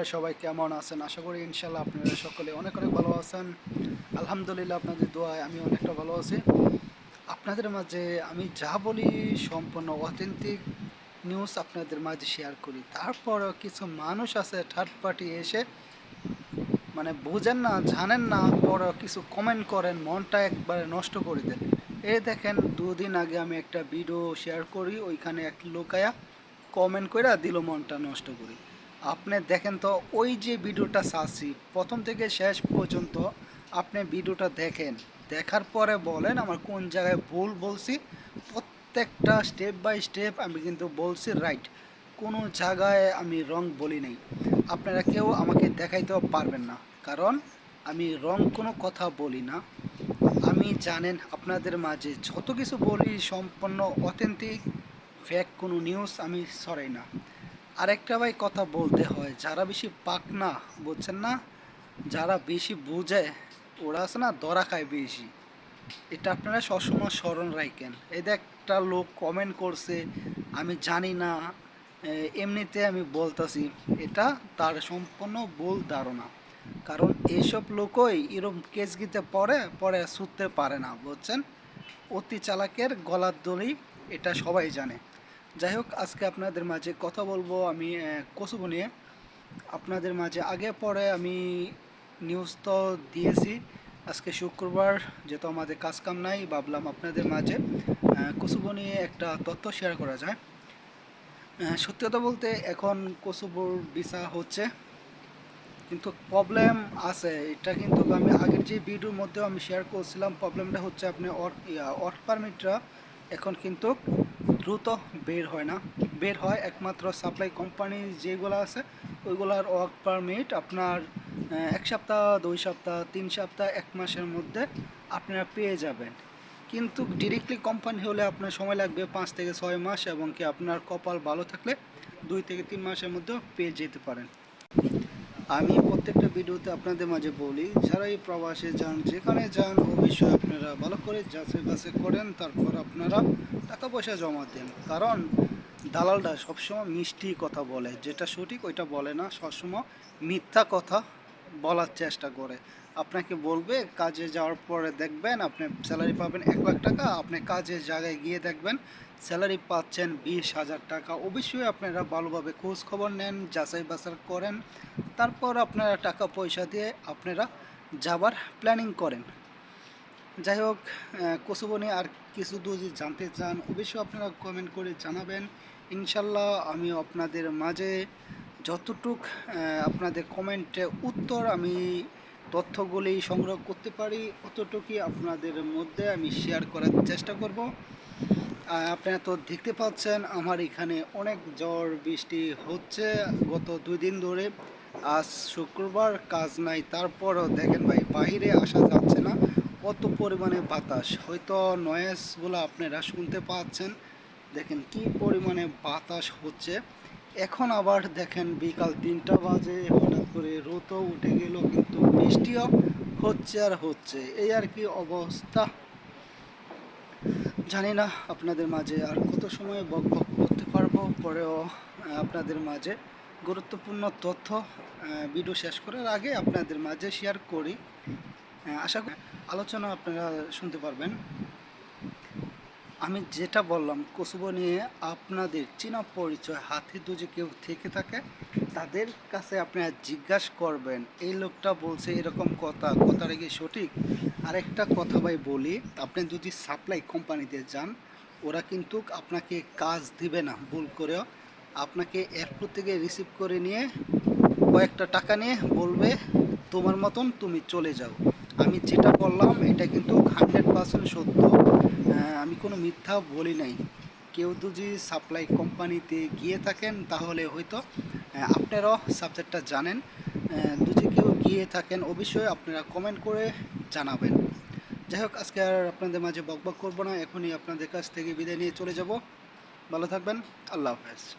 আপনারা সবাই কেমন আছেন? আশা করি ইনশাল্লাহ আপনারা সকলে অনেক অনেক ভালো আছেন। আলহামদুলিল্লাহ আপনাদের দোয়ায় আমি অনেকটা ভালো আছি। আপনাদের মাঝে আমি যা বলি সম্পূর্ণ অথেন্টিক নিউজ আপনাদের মাঝে শেয়ার করি। তারপরও কিছু মানুষ আছে থার্ড পার্টি এসে মানে বোঝেন না, জানেন না পরে কিছু কমেন্ট করেন, মনটা একবারে নষ্ট করে দেন। এই দেখেন, দুদিন আগে আমি একটা ভিডিও শেয়ার করি, ওইখানে এক লোকায়া কমেন্ট করে দিল মনটা নষ্ট করি। আপনি দেখেন তো, ওই যে ভিডিওটা চাচ্ছি প্রথম থেকে শেষ পর্যন্ত আপনি ভিডিওটা দেখেন। দেখার পরে বলেন আমার কোন জায়গায় ভুল বলছি, প্রত্যেকটা স্টেপ বাই স্টেপ আমি কিন্তু বলছি রাইট কোনো জায়গায় আমি রং বলি নাই। আপনারা কেউ আমাকে দেখাইতেও পারবেন না, কারণ আমি রং কোনো কথা বলি না। আমি জানেন আপনাদের মাঝে যত কিছু বলি সম্পূর্ণ অথেন্টিক ফ্যাক কোনো নিউজ আমি সরাই না। আরেকটা ভাই কথা বলতে হয়, যারা বেশি পাক না বুঝছেন না? যারা বেশি বুঝে, ওরা আছে না দরা খায় বেশি। এটা আপনারা সবসময় স্মরণ রাখেন। যে একটা লোক কমেন্ট করছে, আমি জানি না এমনিতে আমি বলতাছি, এটা তার সম্পূর্ণ ভুল ধারণা। কারণ এইসব লোকই এরকম কেস গিতে পরে পরে ছুটতে পারে না, বুঝছেন? অতি চালাকের গলার দড়ি, এটা সবাই জানে। যাই হোক, আজকে আপনাদের মাঝে কথা বলব আমি কচুবো নিয়ে। আপনাদের মাঝে আগে পরে আমি নিউজ তো দিয়েছি। আজকে শুক্রবার, যেহেতু আমাদের কাজ কাম নাই, ভাবলাম আপনাদের মাঝে কচুবো নিয়ে একটা তথ্য শেয়ার করা যায়। সত্যি কথা বলতে এখন কচুবোর ভিসা হচ্ছে, কিন্তু প্রবলেম আছে। এটা কিন্তু আমি আগের যে ভিডিওর মধ্যেও আমি শেয়ার করছিলাম প্রবলেমটা হচ্ছে আপনি ওয়ার্ক পারমিটরা এখন কিন্তু দ্রুত বের হয় না। বের হয় একমাত্র সাপ্লাই কোম্পানি যেগুলো আছে, ওইগুলোর ওয়ার্ক পারমিট আপনার এক সপ্তাহ, দুই সপ্তাহ, তিন সপ্তাহ, এক মাসের মধ্যে আপনারা পেয়ে যাবেন। কিন্তু ডিরেক্টলি কোম্পানি হলে আপনার সময় লাগবে পাঁচ থেকে ছয় মাস এবং কি আপনার কপাল ভালো থাকলে দুই থেকে তিন মাসের মধ্যে পেয়ে যেতে পারেন। আমি প্রত্যেকটা ভিডিওতে আপনাদের মাঝে বলি, যারা এই প্রবাসে যান, যেখানে যান, অবশ্যই আপনারা ভালো করে যাচাই বাছাই করেন, তারপর আপনারা টাকা পয়সা জমা দেন। কারণ দালালরা সবসময় মিষ্টি কথা বলে, যেটা সঠিক ওইটা বলে না, সবসময় মিথ্যা কথা বলার চেষ্টা করে। আপনাকে বলবে, কাজে যাওয়ার পরে দেখবেন আপনি স্যালারি পাবেন এক লাখ টাকা, আপনি কাজের জায়গায় গিয়ে দেখবেন স্যালারি পাচ্ছেন বিশ হাজার টাকা। অবশ্যই আপনারা ভালোভাবে খোঁজ খবর নেন, যাচাই বাছাই করেন। তারপর আপনারা টাকা পয়সা দিয়ে আপনারা যাবার প্ল্যানিং করেন। যাই হোক কসুবনে আর কিছু যদি জানতে চান, অবশ্যই আপনারা কমেন্ট করে জানাবেন। ইনশাল্লাহ আমি আপনাদের মাঝে যতটুক আপনাদের কমেন্টে উত্তর আমি তথ্যগুলি সংগ্রহ করতে পারি, অতটুকুই আপনাদের মধ্যে আমি শেয়ার করার চেষ্টা করব। আপনারা তো দেখতে পাচ্ছেন, আমার এখানে অনেক ঝড় বৃষ্টি হচ্ছে গত দুই দিন ধরে। আজ শুক্রবার কাজ নাই, তারপরও দেখেন ভাই, বাইরে আসা যাচ্ছে না। কত পরিমাণে বাতাস, হয়তো নয়েজগুলো আপনারা শুনতে পাচ্ছেন। দেখেন কি পরিমাণে বাতাস হচ্ছে। এখন আবার দেখেন বিকাল তিনটা বাজে, হঠাৎ করে রোদও উঠে গেল, কিন্তু বৃষ্টিও হচ্ছে আর হচ্ছে। এই আর কি অবস্থা। জানি না আপনাদের মাঝে আর কত সময় বক বক করতে পারব, পরেও আপনাদের মাঝে গুরুত্বপূর্ণ তথ্য ভিডিও শেষ করার আগে আপনাদের মাঝে শেয়ার করি। আশা করি আলোচনা আপনারা শুনতে পারবেন। আমি যেটা বললাম, কসুবো নিয়ে আপনাদের চেনা পরিচয়, হাতে দুজে কেউ থেকে থাকে, তাদের কাছে আপনারা জিজ্ঞাসা করবেন, এই লোকটা বলছে এরকম কথা, কথাটা কি সঠিক? আরেকটা কথা ভাই বলি আপনি যদি সাপ্লাই কোম্পানিতে যান ওরা কিন্তু আপনাকে কাজ দিবে না ভুল করেও। আপনাকে এয়ারপোর্ট থেকে রিসিভ করে নিয়ে কয়েকটা টাকা নিয়ে বলবে তোমার মতন তুমি চলে যাও। আমি যেটা বললাম এটা কিন্তু হান্ড্রেড পার্সেন্ট সত্য। আমি কোনো মিথ্যা বলি নাই। কেউ যদি সাপ্লাই কোম্পানিতে গিয়ে থাকেন তাহলে হয়তো আপনারাও সাবজেক্টটা জানেন। আহ, যদি গিয়ে থাকেন, অবশ্যই আপনারা কমেন্ট করে জানাবেন। যাই হোক, আজকে আর আপনাদের মাঝে বকবক করব না, এখনই আপনাদের কাছ থেকে বিদায় নিয়ে চলে যাব। ভালো থাকবেন, আল্লাহ হাফেজ।